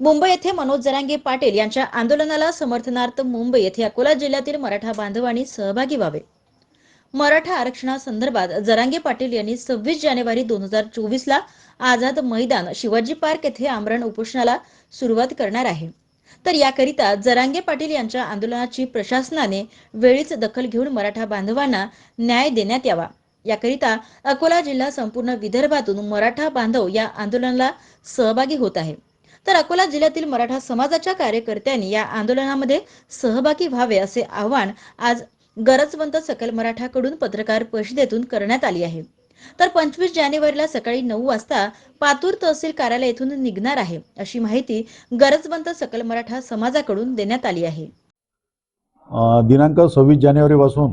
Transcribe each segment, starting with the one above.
मुंबई येथे मनोज जरांगे पाटील यांच्या आंदोलनाला समर्थनार्थ मुंबई येथे अकोला जिल्ह्यातील मराठा बांधवांनी सहभागी व्हावे. मराठा आरक्षणासंदर्भात जरांगे पाटील यांनी सव्वीस जानेवारी दोन हजार चोवीस ला आझाद मैदान शिवाजी पार्क येथे आमरण उपोषणाला सुरुवात करणार आहे. तर याकरिता जरांगे पाटील यांच्या आंदोलनाची प्रशासनाने वेळीच दखल घेऊन मराठा बांधवांना न्याय देण्यात यावा. याकरिता अकोला जिल्हा संपूर्ण विदर्भातून मराठा बांधव या आंदोलनाला सहभागी होत आहे तर अकोला जिल्ह्यातील मराठा समाजाच्या कार्यकर्त्यांनी या आंदोलनामध्ये सहभागी व्हावे असे आवाहन आज गरजवंत सकल मराठाकडून पत्रकार परिषदेतून करण्यात आली आहे. तर पंचवीस जानेवारीला सकाळी नऊ वाजता पातूर तहसील कार्यालय येथून निघणार आहे अशी माहिती गरजवंत सकल मराठा समाजाकडून देण्यात आली आहे. दिनांक सव्वीस जानेवारी पासून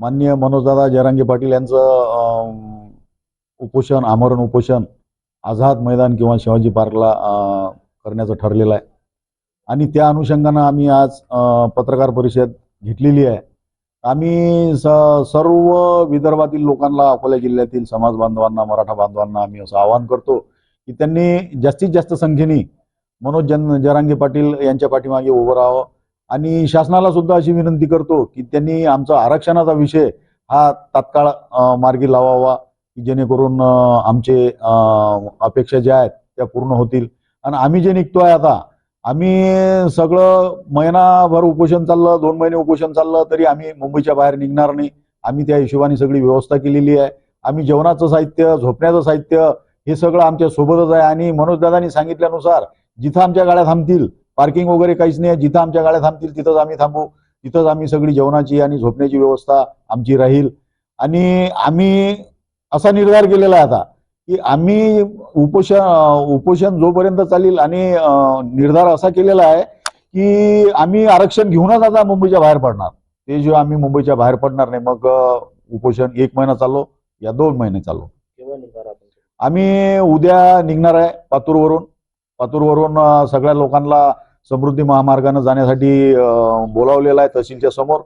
माननीय मनोजदादा जयरांगे पाटील यांचं उपोषण आमरण उपोषण आझाद मैदान किंवा शिवाजी पार्कला करण्याचं ठरलेलं आहे. आणि त्या अनुषंगानं आम्ही आज पत्रकार परिषद घेतलेली आहे. आम्ही स सर्व विदर्भातील लोकांना अकोला जिल्ह्यातील समाज बांधवांना मराठा बांधवांना आम्ही असं आवाहन करतो की त्यांनी जास्तीत जास्त संख्येने मनोज जन जरांगे पाटील यांच्या पाठीमागे उभं राहावं. आणि शासनाला सुद्धा अशी विनंती करतो की त्यांनी आमचा आरक्षणाचा विषय हा तात्काळ मार्गी लावावा. की जेणेकरून आमचे अपेक्षा ज्या आहेत त्या पूर्ण होतील. आणि आम्ही जे निघतोय आता आम्ही सगळं महिनाभर उपोषण चाललं दोन महिने उपोषण चाललं तरी आम्ही मुंबईच्या बाहेर निघणार नाही. आम्ही त्या हिशोबाने सगळी व्यवस्था केलेली आहे. आम्ही जेवणाचं साहित्य झोपण्याचं साहित्य हे सगळं आमच्या सोबतच आहे. आणि मनोजदादांनी सांगितल्यानुसार जिथं आमच्या गाड्या थांबतील पार्किंग वगैरे काहीच नाही जिथं आमच्या गाड्या थांबतील तिथंच आम्ही थांबू. तिथंच आम्ही सगळी जेवणाची आणि झोपण्याची व्यवस्था आमची राहील. आणि आम्ही असा निर्धार केलेला आहे आता की आम्ही उपोषण उपोषण जोपर्यंत चालेल आणि निर्धार असा केलेला आहे की आम्ही आरक्षण घेऊनच आता मुंबईच्या बाहेर पडणार. ते जे आम्ही मुंबईच्या बाहेर पडणार नाही मग उपोषण एक महिना चाललो या दोन महिने चाललो. आम्ही उद्या निघणार आहे पातूरवरून. पातूरवरून सगळ्या लोकांना समृद्धी महामार्गानं जाण्यासाठी बोलावलेलं आहे तहसीलच्या समोर.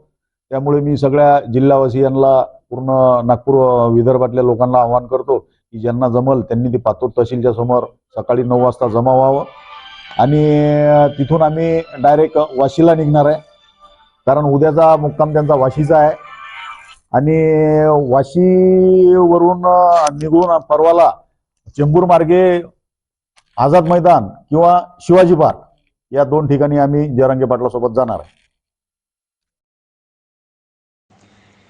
त्यामुळे मी सगळ्या जिल्हावासियांना पूर्ण नागपूर विदर्भातल्या लोकांना आवाहन करतो की ज्यांना जमल त्यांनी ती पातूर तहसीलच्या समोर सकाळी नऊ वाजता जमा व्हावं आणि तिथून आम्ही डायरेक्ट वाशीला निघणार आहे. कारण उद्याचा मुक्काम त्यांचा वाशीचा आहे. आणि वाशीवरून निघून परवाला चेंबूर मार्गे आझाद मैदान किंवा शिवाजी पार्क या दोन ठिकाणी आम्ही जयरंगे पाटलासोबत जाणार आहे.